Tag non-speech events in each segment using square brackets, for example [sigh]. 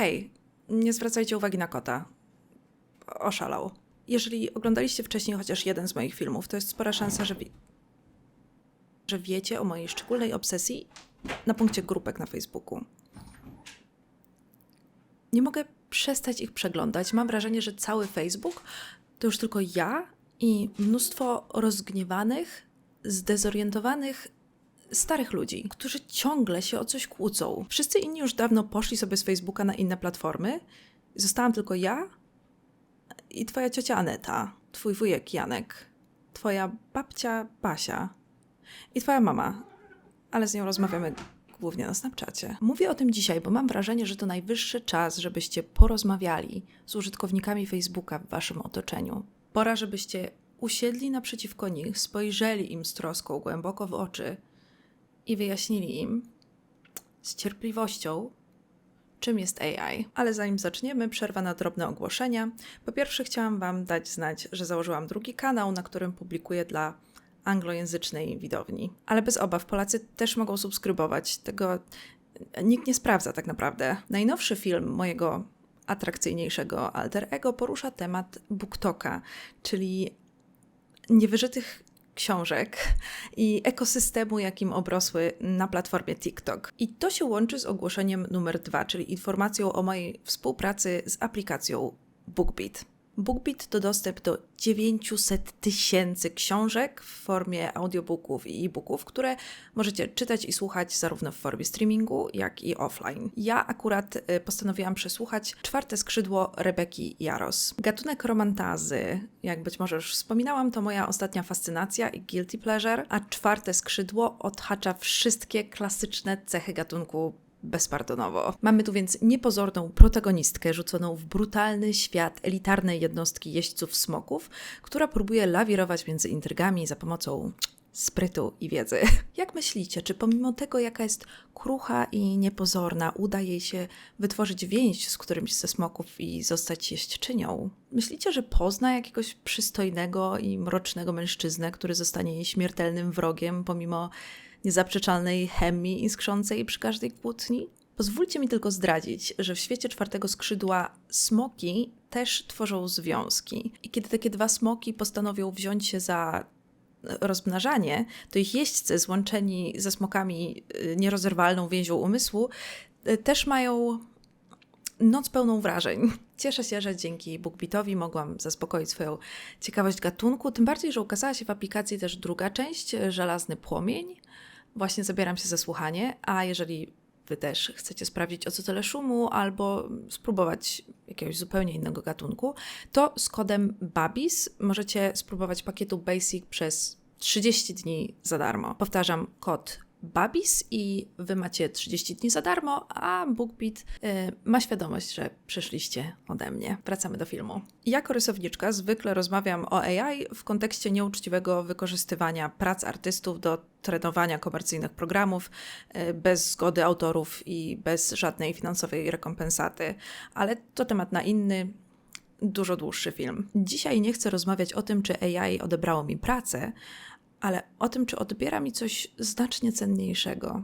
hej, nie zwracajcie uwagi na kota. Oszalał. Jeżeli oglądaliście wcześniej chociaż jeden z moich filmów, to jest spora szansa, że, wi- że wiecie o mojej szczególnej obsesji na punkcie grupek na Facebooku. Nie mogę przestać ich przeglądać. Mam wrażenie, że cały Facebook to już tylko ja i mnóstwo rozgniewanych, zdezorientowanych starych ludzi, którzy ciągle się o coś kłócą. Wszyscy inni już dawno poszli sobie z Facebooka na inne platformy. Zostałam tylko ja i twoja ciocia Aneta, twój wujek Janek, twoja babcia Basia i twoja mama, ale z nią rozmawiamy głównie na Snapchacie. Mówię o tym dzisiaj, bo mam wrażenie, że to najwyższy czas, żebyście porozmawiali z użytkownikami Facebooka w waszym otoczeniu. Pora, żebyście usiedli naprzeciwko nich, spojrzeli im z troską głęboko w oczy i wyjaśnili im z cierpliwością, czym jest AI. Ale zanim zaczniemy, przerwa na drobne ogłoszenia. Po pierwsze, chciałam Wam dać znać, że założyłam drugi kanał, na którym publikuję dla anglojęzycznej widowni. Ale bez obaw, Polacy też mogą subskrybować. Tego nikt nie sprawdza tak naprawdę. Najnowszy film mojego atrakcyjniejszego alter ego porusza temat BookToka, czyli niewyżytych książek i ekosystemu, jakim obrosły na platformie TikTok. I to się łączy z ogłoszeniem numer dwa, czyli informacją o mojej współpracy z aplikacją BookBeat. BookBeat to dostęp do 900 tysięcy książek w formie audiobooków i e-booków, które możecie czytać i słuchać zarówno w formie streamingu, jak i offline. Ja akurat y, postanowiłam przesłuchać czwarte skrzydło Rebeki Jaros. Gatunek romantazy, jak być może już wspominałam, to moja ostatnia fascynacja i guilty pleasure, a czwarte skrzydło odhacza wszystkie klasyczne cechy gatunku bezpardonowo. Mamy tu więc niepozorną protagonistkę rzuconą w brutalny świat elitarnej jednostki jeźdźców smoków, która próbuje lawirować między intrygami za pomocą sprytu i wiedzy. [laughs] Jak myślicie, czy pomimo tego, jaka jest krucha i niepozorna, uda jej się wytworzyć więź z którymś ze smoków i zostać jeźdźczynią? Myślicie, że pozna jakiegoś przystojnego i mrocznego mężczyznę, który zostanie jej śmiertelnym wrogiem pomimo niezaprzeczalnej chemii iskrzącej przy każdej kłótni? Pozwólcie mi tylko zdradzić, że w świecie czwartego skrzydła smoki też tworzą związki. I kiedy takie dwa smoki postanowią wziąć się za rozmnażanie, to ich jeźdźcy złączeni ze smokami y, nierozerwalną więzią umysłu y, też mają noc pełną wrażeń. Cieszę się, że dzięki BookBeatowi mogłam zaspokoić swoją ciekawość gatunku, tym bardziej, że ukazała się w aplikacji też druga część, Żelazny Płomień. Właśnie zabieram się za słuchanie, a jeżeli Wy też chcecie sprawdzić, o co tyle szumu, albo spróbować jakiegoś zupełnie innego gatunku, to z kodem BABIS możecie spróbować pakietu Basic przez 30 dni za darmo. Powtarzam, kod Babis i wy macie 30 dni za darmo, a BookBeat y, ma świadomość, że przyszliście ode mnie. Wracamy do filmu. Jako rysowniczka zwykle rozmawiam o AI w kontekście nieuczciwego wykorzystywania prac artystów do trenowania komercyjnych programów y, bez zgody autorów i bez żadnej finansowej rekompensaty, ale to temat na inny, dużo dłuższy film. Dzisiaj nie chcę rozmawiać o tym, czy AI odebrało mi pracę, ale o tym, czy odbiera mi coś znacznie cenniejszego.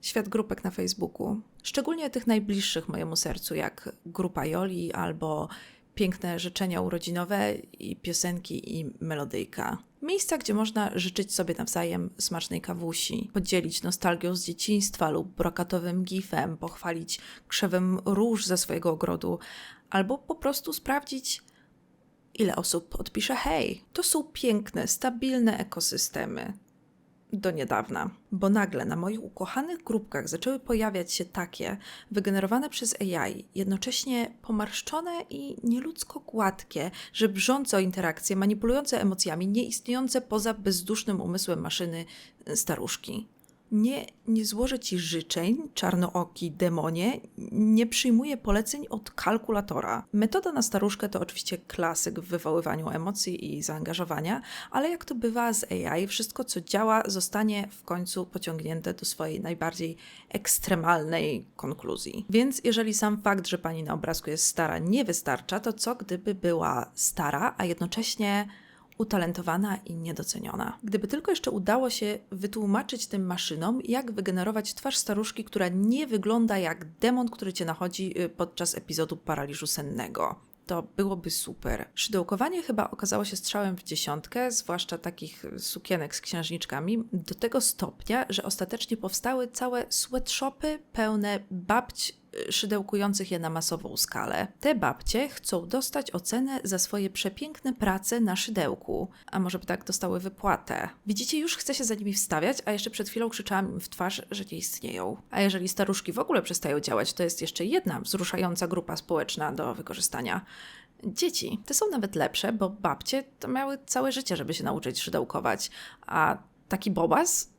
Świat grupek na Facebooku, szczególnie tych najbliższych mojemu sercu, jak grupa Joli albo piękne życzenia urodzinowe i piosenki i melodyjka. Miejsca, gdzie można życzyć sobie nawzajem smacznej kawusi, podzielić nostalgią z dzieciństwa lub brokatowym gifem, pochwalić krzewem róż ze swojego ogrodu, albo po prostu sprawdzić, ile osób odpisze hej. To są piękne, stabilne ekosystemy. Do niedawna, bo nagle na moich ukochanych grupkach zaczęły pojawiać się takie, wygenerowane przez AI, jednocześnie pomarszczone i nieludzko gładkie, żebrzące o interakcje, manipulujące emocjami, nieistniejące poza bezdusznym umysłem maszyny staruszki nie, nie złożę ci życzeń, czarnooki demonie, nie przyjmuję poleceń od kalkulatora. Metoda na staruszkę to oczywiście klasyk w wywoływaniu emocji i zaangażowania, ale jak to bywa z AI, wszystko co działa zostanie w końcu pociągnięte do swojej najbardziej ekstremalnej konkluzji. Więc jeżeli sam fakt, że pani na obrazku jest stara nie wystarcza, to co gdyby była stara, a jednocześnie utalentowana i niedoceniona. Gdyby tylko jeszcze udało się wytłumaczyć tym maszynom, jak wygenerować twarz staruszki, która nie wygląda jak demon, który cię nachodzi y, podczas epizodu paraliżu sennego to byłoby super. Szydełkowanie chyba okazało się strzałem w dziesiątkę, zwłaszcza takich sukienek z księżniczkami, do tego stopnia, że ostatecznie powstały całe sweatshopy pełne babć szydełkujących je na masową skalę. Te babcie chcą dostać ocenę za swoje przepiękne prace na szydełku, a może by tak dostały wypłatę. Widzicie, już chce się za nimi wstawiać, a jeszcze przed chwilą krzyczałam im w twarz, że nie istnieją. A jeżeli staruszki w ogóle przestają działać, to jest jeszcze jedna wzruszająca grupa społeczna do wykorzystania. Dzieci. Te są nawet lepsze, bo babcie to miały całe życie, żeby się nauczyć szydełkować, a taki bobas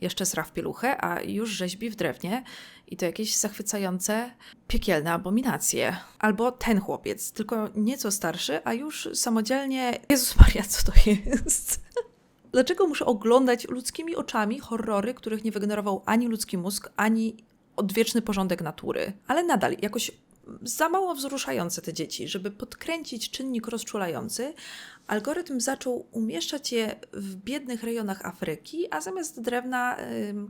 jeszcze sra w pieluchę, a już rzeźbi w drewnie i to jakieś zachwycające, piekielne abominacje. Albo ten chłopiec, tylko nieco starszy, a już samodzielnie... Jezus Maria, co to jest? [laughs] Dlaczego muszę oglądać ludzkimi oczami horrory, których nie wygenerował ani ludzki mózg, ani odwieczny porządek natury? Ale nadal jakoś za mało wzruszające te dzieci, żeby podkręcić czynnik rozczulający, algorytm zaczął umieszczać je w biednych rejonach Afryki, a zamiast drewna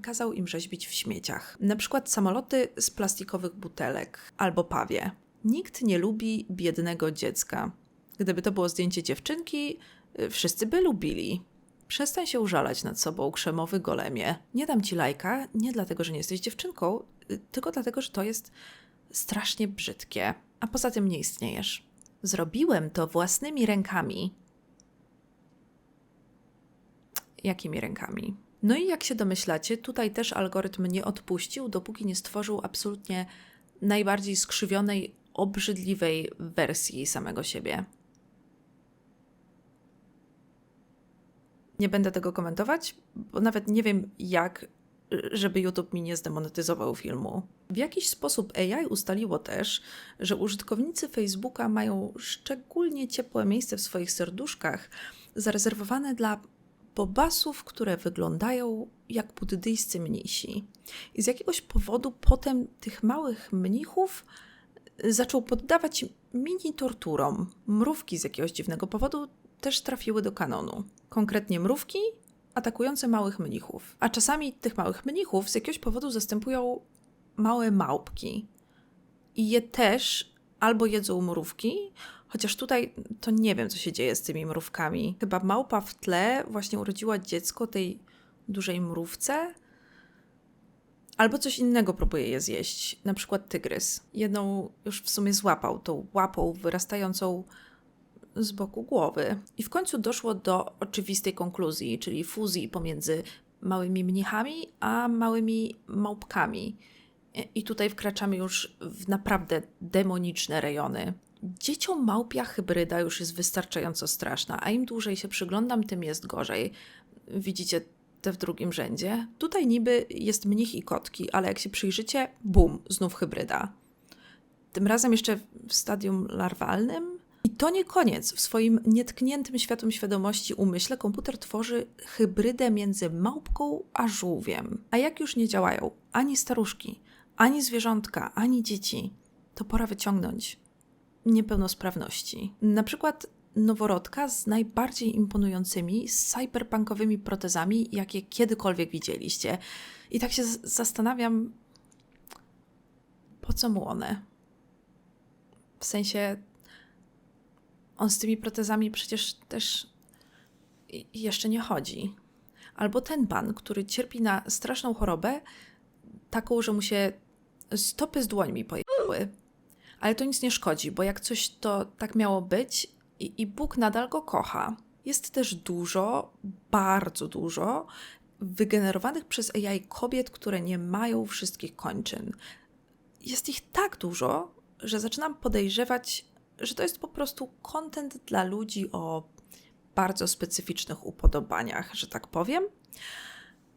kazał im rzeźbić w śmieciach. Na przykład samoloty z plastikowych butelek albo pawie. Nikt nie lubi biednego dziecka. Gdyby to było zdjęcie dziewczynki, y, wszyscy by lubili. Przestań się użalać nad sobą, krzemowy golemie. Nie dam ci lajka, nie dlatego, że nie jesteś dziewczynką, y, tylko dlatego, że to jest strasznie brzydkie, a poza tym nie istniejesz. Zrobiłem to własnymi rękami. Jakimi rękami? No i jak się domyślacie, tutaj też algorytm nie odpuścił, dopóki nie stworzył absolutnie najbardziej skrzywionej, obrzydliwej wersji samego siebie. Nie będę tego komentować, bo nawet nie wiem, jak żeby YouTube mi nie zdemonetyzował filmu. W jakiś sposób AI ustaliło też, że użytkownicy Facebooka mają szczególnie ciepłe miejsce w swoich serduszkach zarezerwowane dla bobasów, które wyglądają jak buddyjscy mnisi. I z jakiegoś powodu potem tych małych mnichów zaczął poddawać mini torturom. Mrówki z jakiegoś dziwnego powodu też trafiły do kanonu. Konkretnie mrówki atakujące małych mnichów. A czasami tych małych mnichów z jakiegoś powodu zastępują małe małpki. I je też albo jedzą mrówki, chociaż tutaj to nie wiem, co się dzieje z tymi mrówkami. Chyba małpa w tle właśnie urodziła dziecko tej dużej mrówce, albo coś innego próbuje je zjeść, na przykład tygrys. Jedną już w sumie złapał, tą łapą wyrastającą z boku głowy. I w końcu doszło do oczywistej konkluzji, czyli fuzji pomiędzy małymi mnichami a małymi małpkami. I tutaj wkraczamy już w naprawdę demoniczne rejony. Dzieciom małpia hybryda już jest wystarczająco straszna, a im dłużej się przyglądam, tym jest gorzej. Widzicie te w drugim rzędzie? Tutaj niby jest mnich i kotki, ale jak się przyjrzycie, bum, znów hybryda. Tym razem jeszcze w stadium larwalnym, to nie koniec. W swoim nietkniętym światłem świadomości umyśle komputer tworzy hybrydę między małpką a żółwiem. A jak już nie działają ani staruszki, ani zwierzątka, ani dzieci, to pora wyciągnąć niepełnosprawności. Na przykład noworodka z najbardziej imponującymi cyberpunkowymi protezami, jakie kiedykolwiek widzieliście. I tak się zastanawiam, po co mu one? W sensie on z tymi protezami przecież też jeszcze nie chodzi. Albo ten pan, który cierpi na straszną chorobę, taką, że mu się stopy z dłońmi pojechały. Ale to nic nie szkodzi, bo jak coś to tak miało być i, i Bóg nadal go kocha. Jest też dużo, bardzo dużo wygenerowanych przez AI kobiet, które nie mają wszystkich kończyn. Jest ich tak dużo, że zaczynam podejrzewać, że to jest po prostu content dla ludzi o bardzo specyficznych upodobaniach, że tak powiem.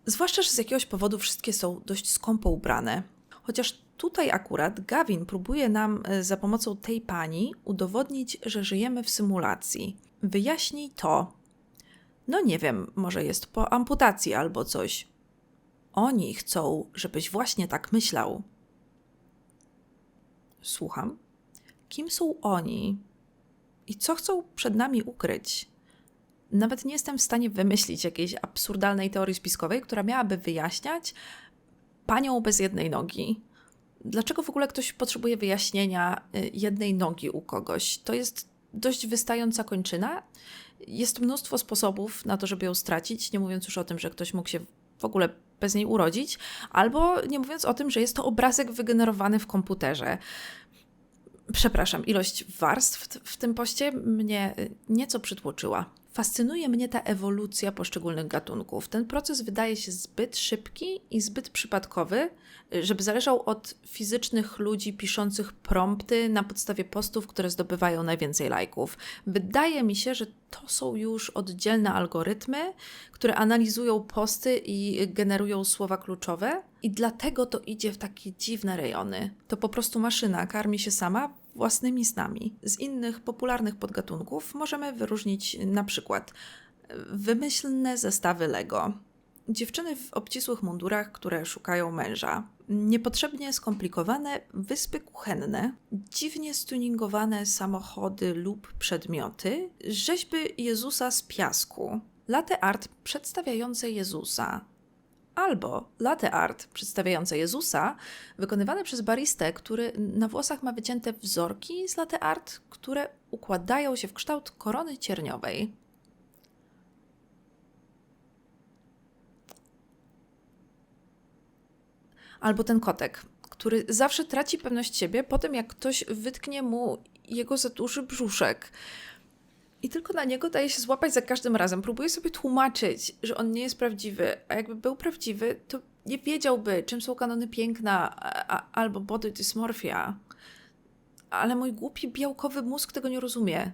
Zwłaszcza, że z jakiegoś powodu wszystkie są dość skąpo ubrane. Chociaż tutaj akurat Gavin próbuje nam e, za pomocą tej pani udowodnić, że żyjemy w symulacji. Wyjaśnij to. No nie wiem, może jest po amputacji albo coś. Oni chcą, żebyś właśnie tak myślał. Słucham kim są oni i co chcą przed nami ukryć. Nawet nie jestem w stanie wymyślić jakiejś absurdalnej teorii spiskowej, która miałaby wyjaśniać panią bez jednej nogi. Dlaczego w ogóle ktoś potrzebuje wyjaśnienia y, jednej nogi u kogoś? To jest dość wystająca kończyna. Jest mnóstwo sposobów na to, żeby ją stracić, nie mówiąc już o tym, że ktoś mógł się w ogóle bez niej urodzić, albo nie mówiąc o tym, że jest to obrazek wygenerowany w komputerze. Przepraszam, ilość warstw w tym poście mnie y, nieco przytłoczyła. Fascynuje mnie ta ewolucja poszczególnych gatunków. Ten proces wydaje się zbyt szybki i zbyt przypadkowy, żeby zależał od fizycznych ludzi piszących prompty na podstawie postów, które zdobywają najwięcej lajków. Wydaje mi się, że to są już oddzielne algorytmy, które analizują posty i generują słowa kluczowe, i dlatego to idzie w takie dziwne rejony. To po prostu maszyna karmi się sama własnymi snami. Z innych popularnych podgatunków możemy wyróżnić na przykład wymyślne zestawy Lego. Dziewczyny w obcisłych mundurach, które szukają męża. Niepotrzebnie skomplikowane wyspy kuchenne, dziwnie stuningowane samochody lub przedmioty, rzeźby Jezusa z piasku, latte art przedstawiające Jezusa, albo latte art przedstawiające Jezusa, wykonywane przez baristę, który na włosach ma wycięte wzorki z latte art, które układają się w kształt korony cierniowej. Albo ten kotek, który zawsze traci pewność siebie po tym, jak ktoś wytknie mu jego za duży brzuszek. I tylko na niego daje się złapać za każdym razem. Próbuje sobie tłumaczyć, że on nie jest prawdziwy, a jakby był prawdziwy, to nie wiedziałby, czym są kanony piękna a, albo body dysmorfia. Ale mój głupi, białkowy mózg tego nie rozumie.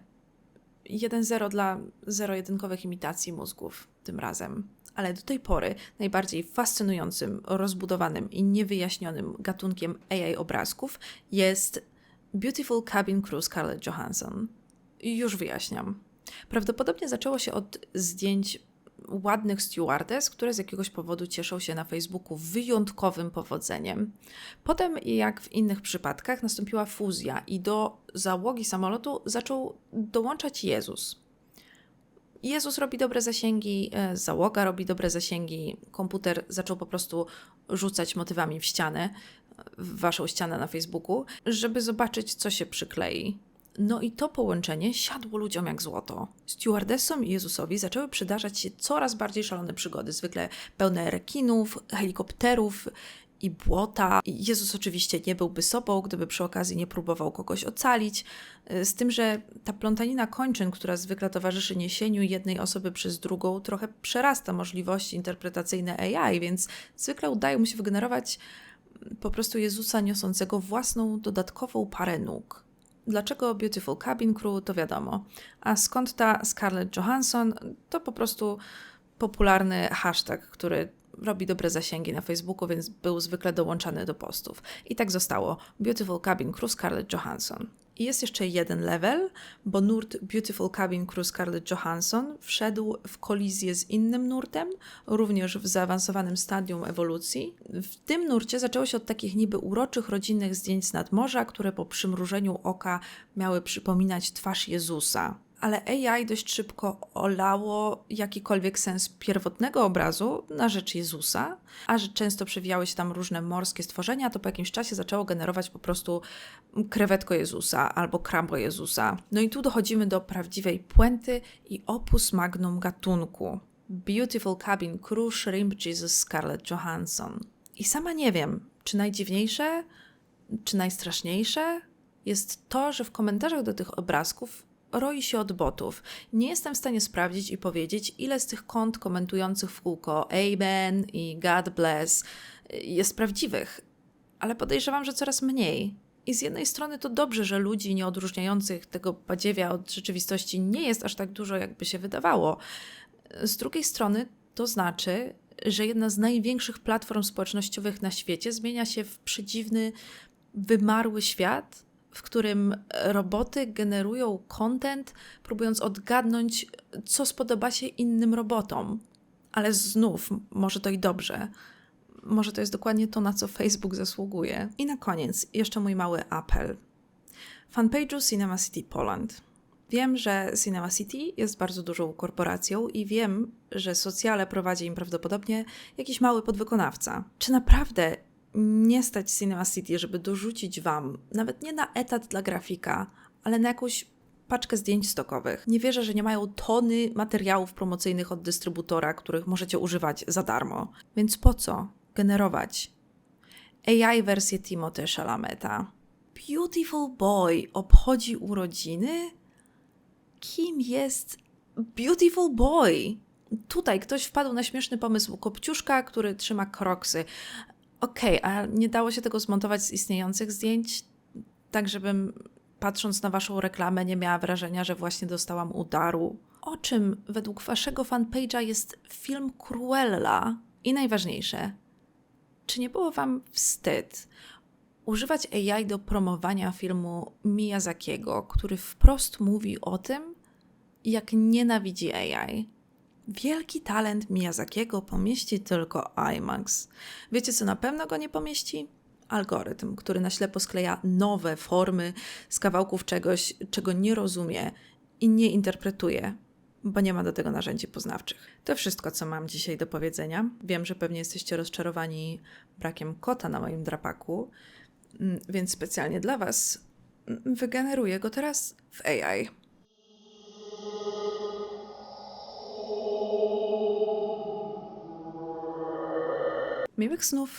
1-0 dla zero-jedynkowych imitacji mózgów tym razem. Ale do tej pory najbardziej fascynującym, rozbudowanym i niewyjaśnionym gatunkiem AI obrazków jest Beautiful Cabin Crew Scarlett Johansson. Już wyjaśniam. Prawdopodobnie zaczęło się od zdjęć ładnych stewardess, które z jakiegoś powodu cieszą się na Facebooku wyjątkowym powodzeniem. Potem, jak w innych przypadkach, nastąpiła fuzja i do załogi samolotu zaczął dołączać Jezus. Jezus robi dobre zasięgi, e, załoga robi dobre zasięgi, komputer zaczął po prostu rzucać motywami w ścianę, w waszą ścianę na Facebooku, żeby zobaczyć, co się przyklei. No i to połączenie siadło ludziom jak złoto. Stewardessom i Jezusowi zaczęły przydarzać się coraz bardziej szalone przygody, zwykle pełne rekinów, helikopterów i błota. Jezus oczywiście nie byłby sobą, gdyby przy okazji nie próbował kogoś ocalić, z tym, że ta plątanina kończyn, która zwykle towarzyszy niesieniu jednej osoby przez drugą, trochę przerasta możliwości interpretacyjne AI, więc zwykle udaje mu się wygenerować po prostu Jezusa niosącego własną dodatkową parę nóg. Dlaczego Beautiful Cabin Crew, to wiadomo. A skąd ta Scarlett Johansson? To po prostu popularny hashtag, który robi dobre zasięgi na Facebooku, więc był zwykle dołączany do postów. I tak zostało. Beautiful Cabin Crew Scarlett Johansson. I jest jeszcze jeden level, bo nurt Beautiful Cabin Crew Scarlett Johansson wszedł w kolizję z innym nurtem, również w zaawansowanym stadium ewolucji. W tym nurcie zaczęło się od takich niby uroczych rodzinnych zdjęć z nadmorza, które po przymrużeniu oka miały przypominać twarz Jezusa ale AI dość szybko olało jakikolwiek sens pierwotnego obrazu na rzecz Jezusa, a że często przewijały się tam różne morskie stworzenia, to po jakimś czasie zaczęło generować po prostu krewetko Jezusa albo krabo Jezusa. No i tu dochodzimy do prawdziwej puenty i opus magnum gatunku. Beautiful Cabin Crew Shrimp Jesus Scarlett Johansson. I sama nie wiem, czy najdziwniejsze, czy najstraszniejsze jest to, że w komentarzach do tych obrazków roi się od botów. Nie jestem w stanie sprawdzić i powiedzieć, ile z tych kont komentujących w kółko Amen i God bless jest prawdziwych, ale podejrzewam, że coraz mniej. I z jednej strony to dobrze, że ludzi nieodróżniających tego badziewia od rzeczywistości nie jest aż tak dużo, jakby się wydawało. Z drugiej strony to znaczy, że jedna z największych platform społecznościowych na świecie zmienia się w przedziwny, wymarły świat, w którym roboty generują content, próbując odgadnąć, co spodoba się innym robotom. Ale znów, może to i dobrze. Może to jest dokładnie to, na co Facebook zasługuje. I na koniec jeszcze mój mały apel. Fanpage'u Cinema City Poland. Wiem, że Cinema City jest bardzo dużą korporacją i wiem, że socjale prowadzi im prawdopodobnie jakiś mały podwykonawca. Czy naprawdę nie stać Cinema City, żeby dorzucić wam, nawet nie na etat dla grafika, ale na jakąś paczkę zdjęć stokowych? Nie wierzę, że nie mają tony materiałów promocyjnych od dystrybutora, których możecie używać za darmo. Więc po co generować AI wersję Timothée Chalameta? Beautiful Boy obchodzi urodziny? Kim jest Beautiful Boy? Tutaj ktoś wpadł na śmieszny pomysł Kopciuszka, który trzyma kroksy. Okej, a nie dało się tego zmontować z istniejących zdjęć, tak żebym patrząc na waszą reklamę nie miała wrażenia, że właśnie dostałam udaru? O czym według waszego fanpage'a jest film Cruella? I najważniejsze, czy nie było wam wstyd używać AI do promowania filmu Miyazakiego, który wprost mówi o tym, jak nienawidzi AI? Wielki talent Miyazakiego pomieści tylko IMAX. Wiecie, co na pewno go nie pomieści? Algorytm, który na ślepo skleja nowe formy z kawałków czegoś, czego nie rozumie i nie interpretuje, bo nie ma do tego narzędzi poznawczych. To wszystko, co mam dzisiaj do powiedzenia. Wiem, że pewnie jesteście rozczarowani brakiem kota na moim drapaku, mm, więc specjalnie dla Was mm, wygeneruję go teraz w AI. med Buxnov.